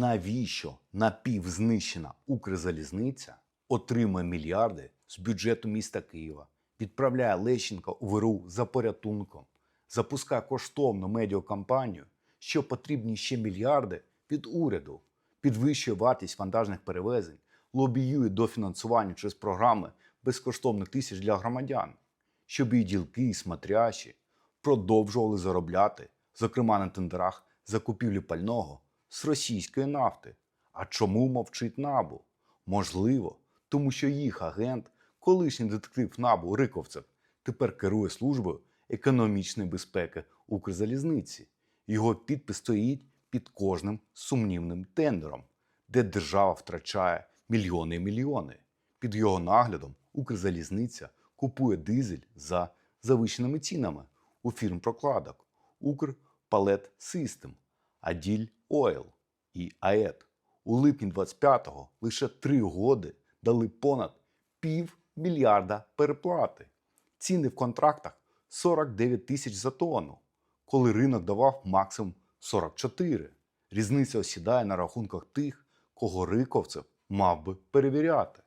Навіщо напівзнищена Укрзалізниця отримує мільярди з бюджету міста Києва, відправляє Лещенка у ВРУ за порятунком, запускає коштовну медіакампанію, що потрібні ще мільярди від уряду, підвищує вартість вантажних перевезень, лобіює дофінансування через програми безкоштовних тисяч для громадян, щоб і ділки, і смотрящі продовжували заробляти, зокрема на тендерах закупівлі пального з російської нафти. А чому мовчить набу? Можливо, тому що їх агент, колишній детектив набу Риковцев, тепер керує службою економічної безпеки Укрзалізниці. Його підпис стоїть під кожним сумнівним тендером, де держава втрачає мільйони і мільйони. Під його наглядом Укрзалізниця купує дизель за завищеними цінами у фірм прокладок Укрпалет Систем, Аділь Ойл і АЕТ. У липні 25-го лише три годи дали понад пів мільярда переплати. Ціни в контрактах 49 тисяч за тонну, коли ринок давав максимум 44. Різниця осідає на рахунках тих, кого Риковцев мав би перевіряти.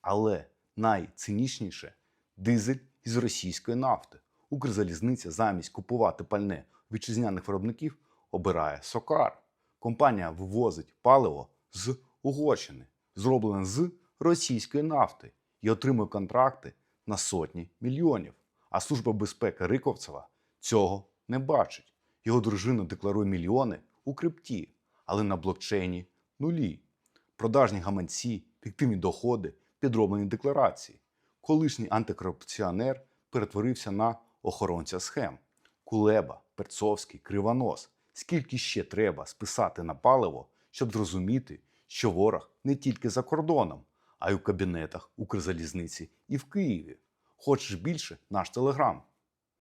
Але найцинічніше дизель із російської нафти. Укрзалізниця замість купувати пальне вітчизняних виробників обирає Сокар. Компанія вивозить паливо з Угорщини, зроблене з російської нафти, і отримує контракти на сотні мільйонів. А Служба безпеки Риковцева цього не бачить. Його дружина декларує мільйони у крипті, але на блокчейні нулі. Продажні гаманці, фіктивні доходи, підроблені декларації. Колишній антикорупціонер перетворився на охоронця схем. Кулеба, Перцовський, Кривонос. Скільки ще треба списати на паливо, щоб зрозуміти, що ворог не тільки за кордоном, а й у кабінетах Укрзалізниці і в Києві. Хочеш більше наш телеграм.